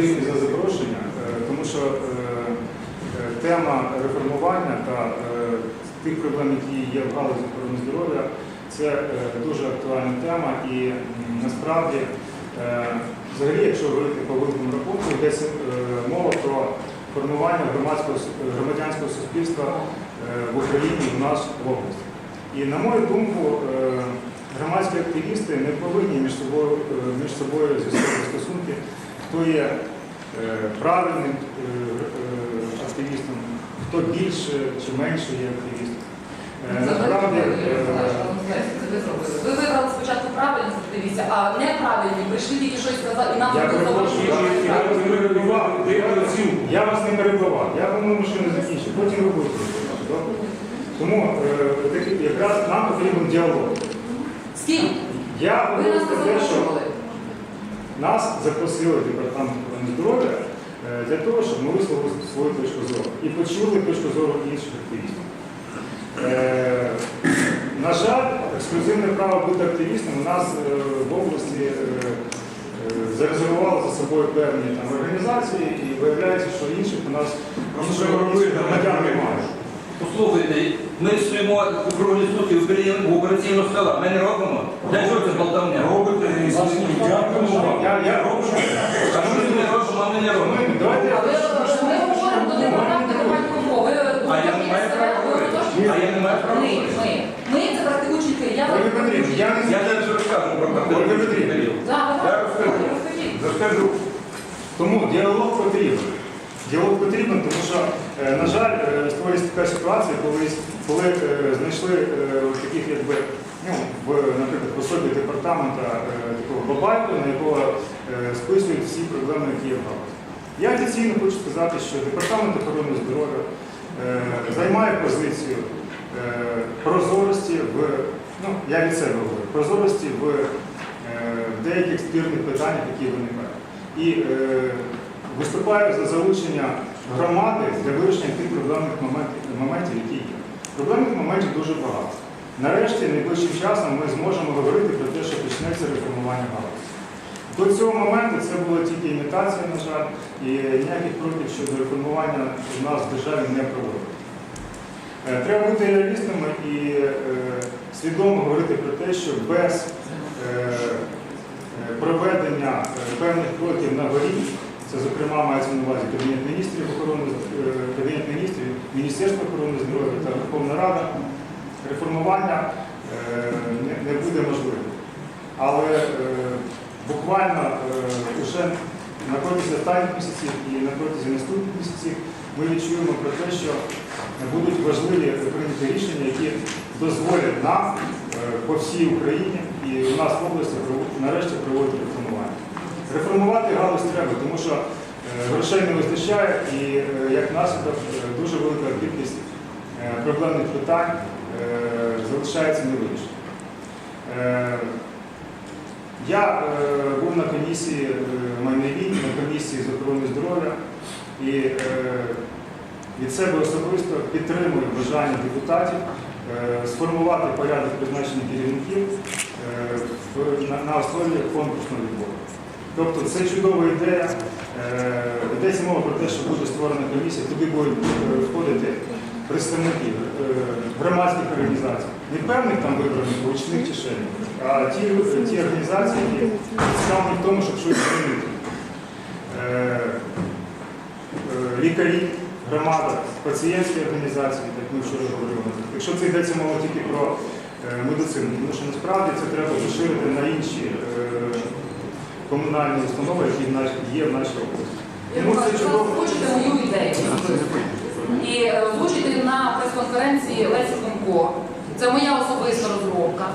Андрію за запрошення, е, тому що е, е, тема реформування та тих проблем, які є в галузі охорони здоров'я, це дуже актуальна тема і насправді, взагалі, якщо говорити по великому рахунку, йдеться мова про формування громадського громадянського суспільства в Україні в нас в області. І на мою думку, громадські активісти не повинні між собою, між собою з'ясовувати стосунки, хто є правильним е, е, активістом, хто більше чи менше є активістом. Е, Насправді, е, ви вибрали спочатку правильних активістів, а неправильні прийшли тільки щось сказати і нам я вас не перебивав. Я вас не перебивав. Я, по-моєму, ще не закінчив. Потім ви будете. Тому е, якраз нам потрібен діалог. З ким? Я говорю нас не про те, що. Нас запросили в департамент охорони здоров'я е, для того, щоб ми висловили свою точку зору і почули точку зору інших активістів. Е, На жаль, ексклюзивне право бути активістом у нас е, в області е, зарезервувало за собою певні там, організації і виявляється, що інших у нас інших громадян. Послухайте, ми стоїмо круглі сутки в операційного стола. Ми не робимо. Для чого це болтовня? Робите, дякуємо. Я, я роблю. А ми не робимо, а ми не робимо. Ми- говоримо до департаменту громадського мови. А я не маю права говорити. А я не маю права Ми, говорити. ми. Ми це практикуючі лікарі. Я не розкажу про. Так, Я розкажу. Розкажу. Тому діалог потрібен. Діалог потрібен, тому що, е, на жаль, е, створюється така ситуація, коли, коли е, знайшли таких, якби, ну, в, наприклад, в особі департамента такого бабайку, на якого списують всі проблеми, які є в галузі. Я офіційно хочу сказати, що департамент охорони здоров'я займає позицію прозорості в, ну, я від себе говорю, прозорості в в деяких спірних питаннях, які виникають. І виступаю за залучення громади для вирішення тих проблемних моментів, які є. Проблемних моментів дуже багато. Нарешті, найближчим часом ми зможемо говорити про те, що почнеться реформування галузі. До цього моменту це була тільки імітація, на жаль, і ніяких кроків щодо реформування в нас в державі не проводить. Е, Треба бути реалістами і е, свідомо говорити про те, що без е, проведення певних кроків на горі, це зокрема мається на увазі Кабінет міністрів охорони, е, Кабінет міністрів, Міністерство охорони здоров'я та Верховна Рада, реформування е, не, буде можливим. Але е, буквально е, на протязі останніх місяців і на протязі наступних місяців ми відчуємо про те, що будуть важливі прийняті рішення, які дозволять нам по всій Україні і у нас в області провод- нарешті проводити реформування. Реформувати галузь треба, тому що е, грошей не вистачає і е, як наслідок е, дуже велика кількість проблемних питань залишається невирішеною. Я був на комісії майновій, на комісії з охорони здоров'я і від себе особисто підтримую бажання депутатів сформувати порядок призначення керівників на основі конкурсного відбору. Тобто це чудова ідея. Е, Йдеться мова про те, що буде створена комісія, туди будуть е, входити представники е, громадських організацій, не певних там вибраних ручних чи ще а ті, ті організації, які зацікавлені в тому, щоб щось змінити. Лікарі, громада, пацієнтські організації, як ми вчора говорили. Якщо це йдеться мова тільки про медицину, тому що насправді це треба розширити на інші комунальні установи, які є в нашій області. Тому це чудово. озвучите мою ідею. І е, озвучити на прес-конференції Лесі Комко. Це моя особиста розробка.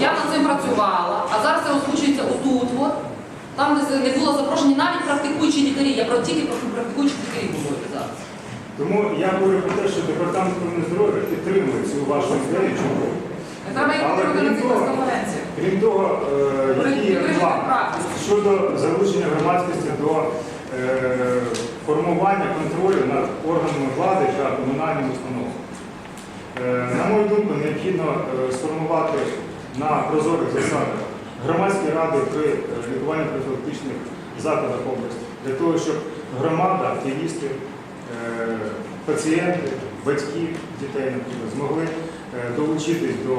Я над цим працювала, а зараз це озвучується отут, от, там, де не було запрошені навіть практикуючі лікарі. Я про тільки про практикуючих лікарів говорю зараз. Тому я говорю про те, що департамент охорони здоров'я підтримує цю вашу ідею. треба їх Але на крім цій того, прес-конференції. Крім того, е, які є. Щодо залучення громадськості до е, формування контролю над органами влади та комунальними установами. Е, На мою думку, необхідно е, сформувати на прозорих засадах громадські ради при лікуванні профілактичних закладах області, для того, щоб громада, активісти, пацієнти, батьки дітей, наприклад, змогли долучитись до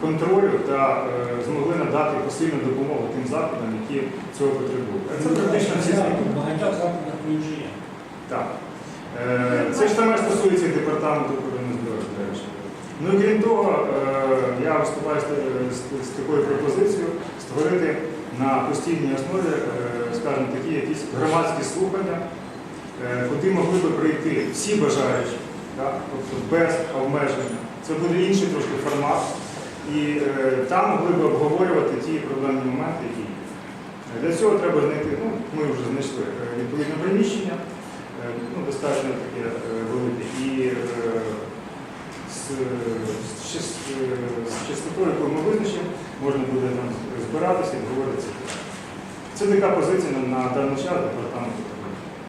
контролю та е, змогли надати посильну допомогу тим закладам, які цього потребують. Це практично всі. Багатьох закладах вже є. Так. Е, Це ж саме стосується департаменту охорони здоров'я. до речі. Ну і крім того, е, я виступаю з, такою пропозицією створити на постійній основі, скажімо, такі якісь громадські слухання, куди могли би прийти всі бажаючі, так? тобто без обмеження. Це буде інший трошки формат. І е, там могли б обговорювати ті проблемні моменти, які є. Для цього треба знайти, ну, ми вже знайшли е, відповідне приміщення, е, ну, достатньо таке велике, і з, з, е, з частотою, яку ми визначимо, можна буде там збиратися і говорити це. Така позиція на, даний час